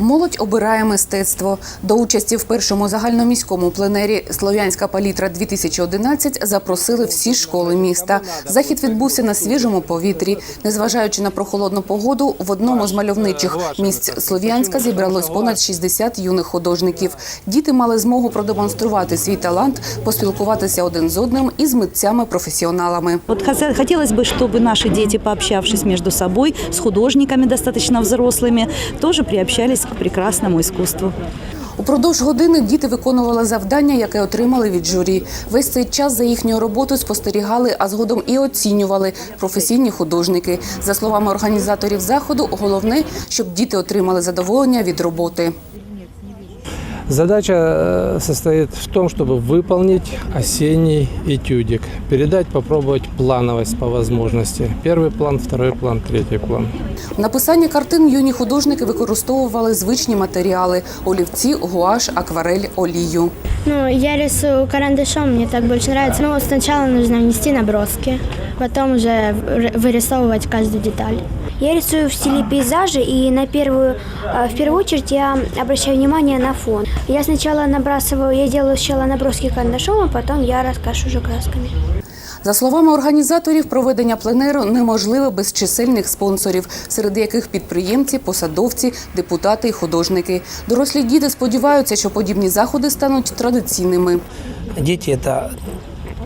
Молодь обирає мистецтво. До участі в першому загальноміському пленері Слов'янська палітра 2011 запросили всі школи міста. Захід відбувся на свіжому повітрі. Незважаючи на прохолодну погоду, в одному з мальовничих місць Слов'янська зібралось понад 60 юних художників. Діти мали змогу продемонструвати свій талант, поспілкуватися один з одним і з митцями-професіоналами. Вот хоце- хотелось бы, чтобы наши дети, пообщавшись между собой, с художниками достаточно взрослыми, тоже приобщались к прекрасному искусству. Упродовж години діти виконували завдання, яке отримали від журі. Весь цей час за їхньою роботою спостерігали, а згодом і оцінювали професійні художники. За словами організаторів заходу, головне, щоб діти отримали задоволення від роботи. Задача э, состоит в том, чтобы выполнить осенний этюдик, передать, попробовать плановость по возможности. Первый план, второй план, третий план. В написанні картин юні художники використовували звичні матеріали: олівці, гуаш, акварель, олію. Ну, я рисую карандашом, мне так больше нравится. Ну, сначала нужно внести наброски, потом уже р- вырисовывать каждую деталь. Я рисую в стиле пейзажа, и на первую, э, в первую очередь я обращаю внимание на фон. Я сначала набрасываю, я делаю сначала наброски карандашом, а потом я раскрашу уже красками. За словами організаторів, проведення пленеру неможливе без чисельних спонсорів, серед яких підприємці, посадовці, депутати і художники. Дорослі діти сподіваються, що подібні заходи стануть традиційними. Дети – это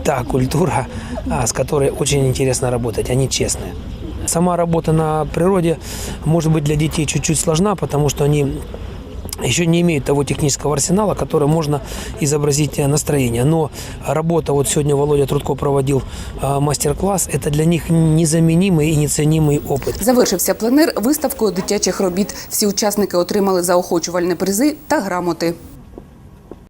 та культура, а, с которой очень интересно работать, они честные. Сама работа на природе может быть для детей чуть-чуть сложна, потому что они еще не имеют того технического арсенала, который можно изобразить э, настроение. Но работа, вот сегодня Володя Трудко проводил э, мастер-класс, это для них незаменимый и неценимый опыт. Завершився пленер виставкою дитячих робіт. Всі учасники отримали заохочувальні призи та грамоти.